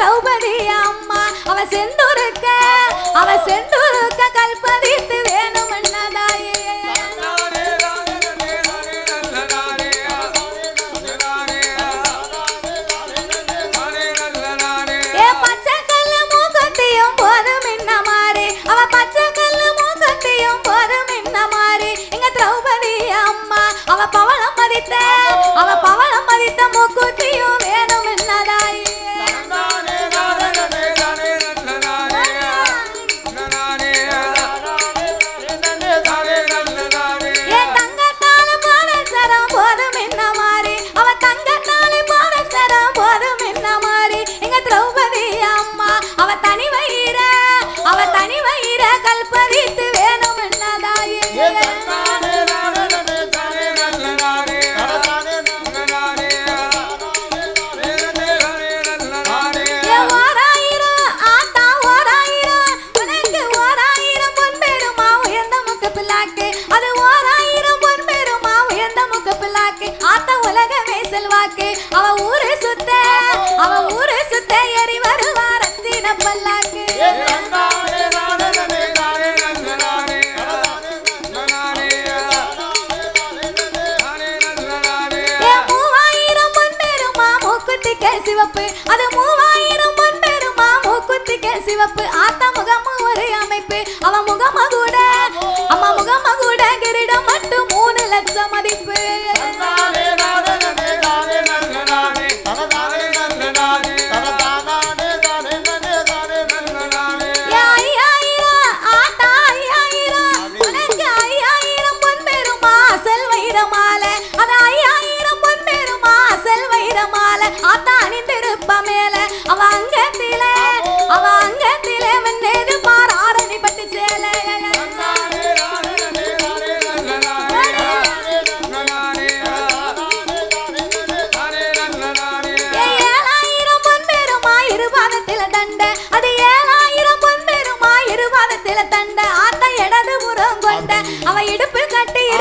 திரௌபதி அம்மா அவ செந்தூருக்க அவ செந்தூருக்க கல்பதித்து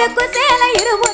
அடுக்கு சேலை இருபது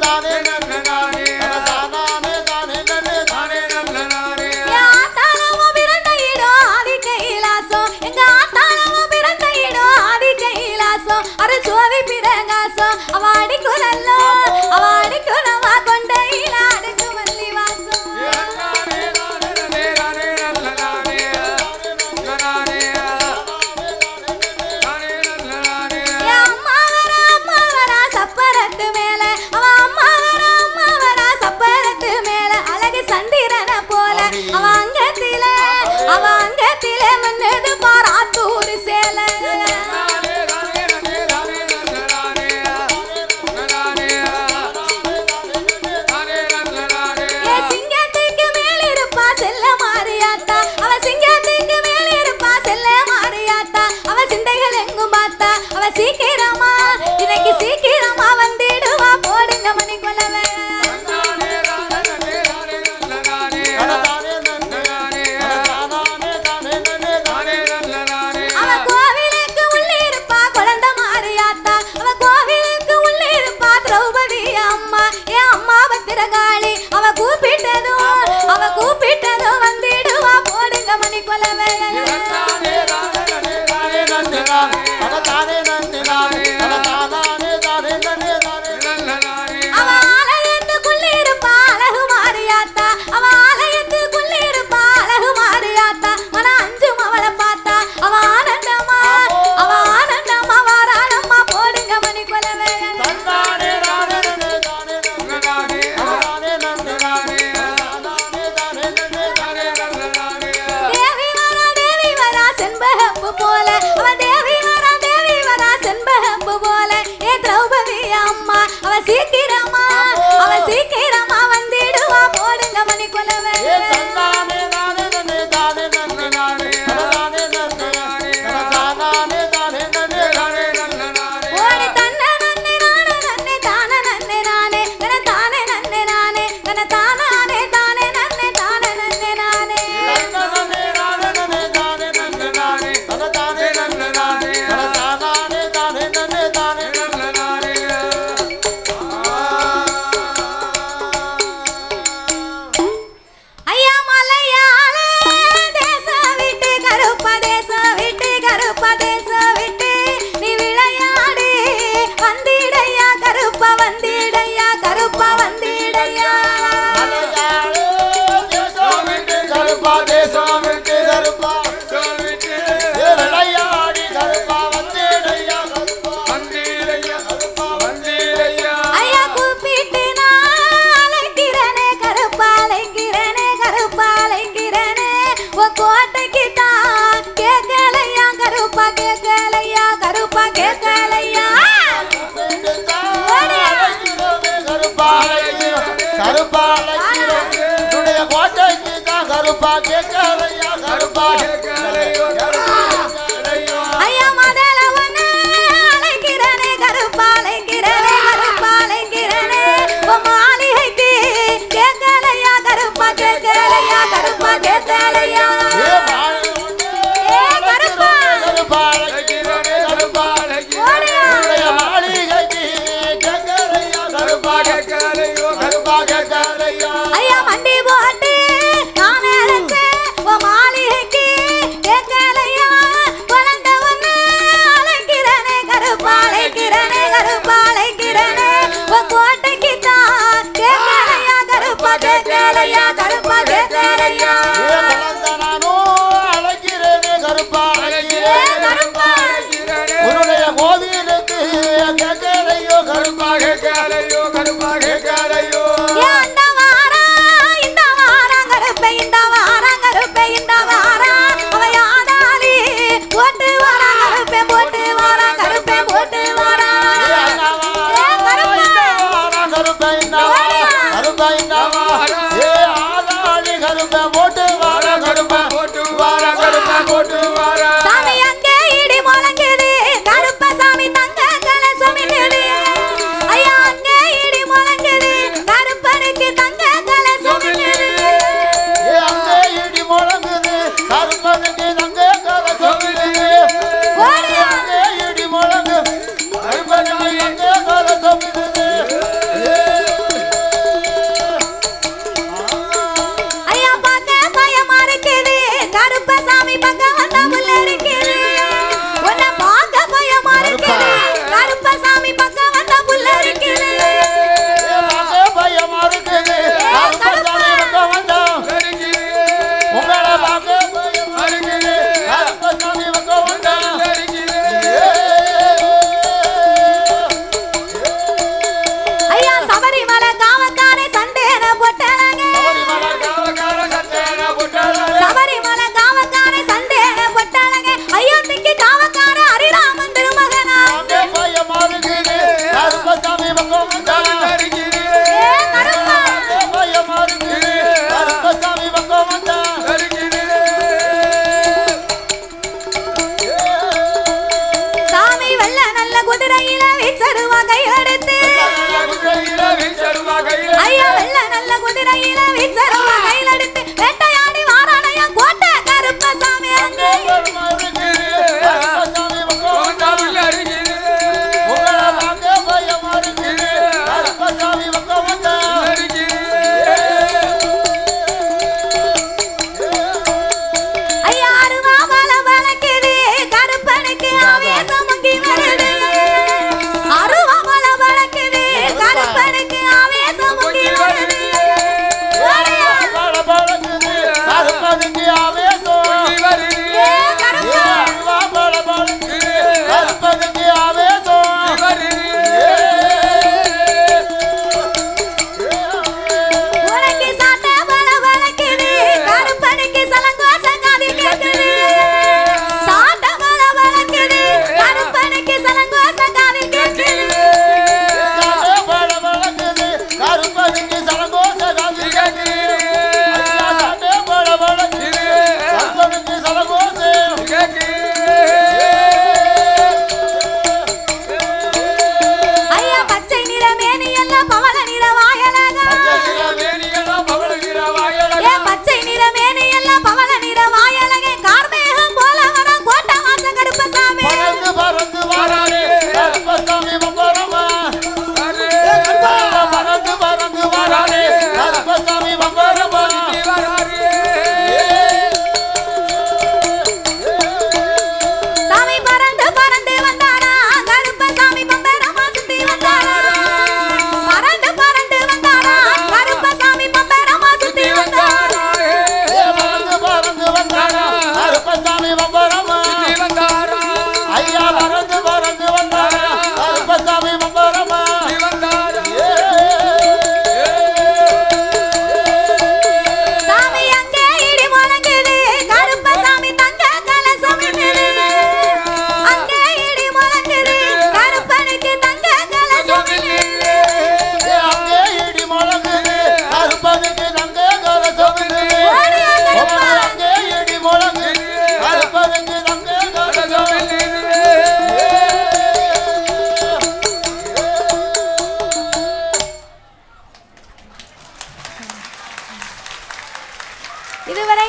Nana, Nana, Nana, Nana, Nana, Nana, 好啦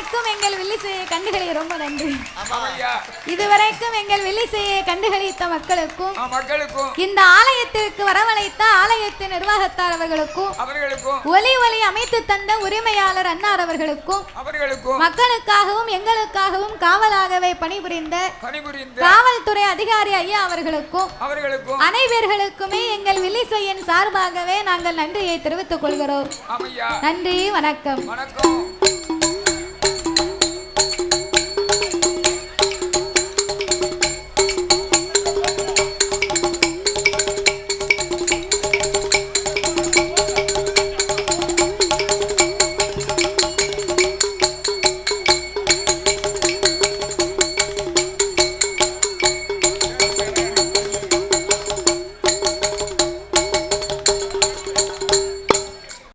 வில்லிசையை கண்டுகளி ரொம்ப நன்றி. இதுவரைக்கும் எங்கள் வில்லிசையை கண்டுகளித்த மக்களுக்கும் இந்த ஆலயத்திற்கு வரவழைத்த ஆலயத்தின் நிர்வாகத்தார் அவர்களுக்கும் அவர்களுக்கும். ஒலி ஒலி அமைத்து தந்த உரிமையாளர் அன்னார் அவர்களுக்கும் அவர்களுக்கும். மக்களுக்காகவும் எங்களுக்காகவும் காவலாகவே பணிபுரிந்த காவல்துறை அதிகாரி ஐயா அவர்களுக்கும் அவர்களுக்கும். அனைவர்களுக்குமே எங்கள் வில்லிசையின் சார்பாகவே நாங்கள் நன்றியை தெரிவித்துக் கொள்கிறோம். நன்றி வணக்கம். வணக்கம்.